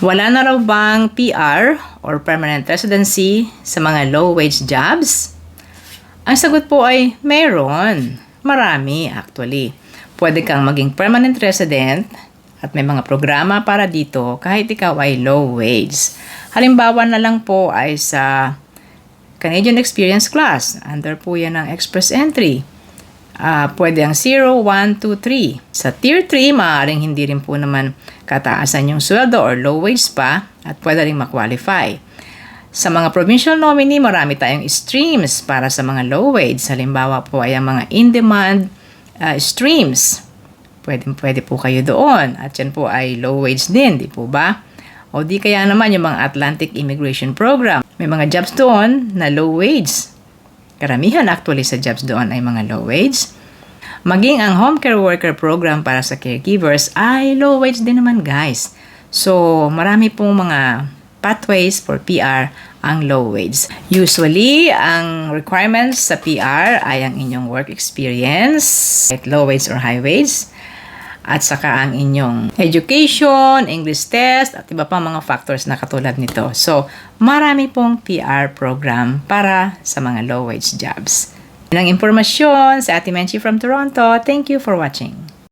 Wala na raw bang PR or permanent residency sa mga low-wage jobs? Ang sagot po ay meron. Marami actually. Pwede kang maging permanent resident at may mga programa para dito kahit ikaw ay low wage. Halimbawa na lang po ay sa Canadian Experience Class. Under po yan ng Express Entry. Ah, pwede ang 0, 1, 2, 3. Sa Tier 3, maaaring hindi rin po naman kataasan yung sweldo or low wage pa at pwede rin makwalify. Sa mga provincial nominee, marami tayong streams para sa mga low wage. Halimbawa po ay ang mga in-demand ah, streams. Pwede, pwede po kayo doon. At yan po ay low wage din, di po ba? O di kaya naman yung mga Atlantic Immigration Program. May mga jobs doon na low wage. Karamihan actually sa jobs doon ay mga low wage. Maging ang home care worker program para sa caregivers ay low wage din naman guys. So marami pong mga pathways for PR ang low wage. Usually, ang requirements sa PR ay ang inyong work experience, at low wage or high wage, at saka ang inyong education, English test, at iba pang mga factors na katulad nito. So, marami pong PR program para sa mga low-wage jobs. Yan ang impormasyon sa Ate Menchi from Toronto. Thank you for watching.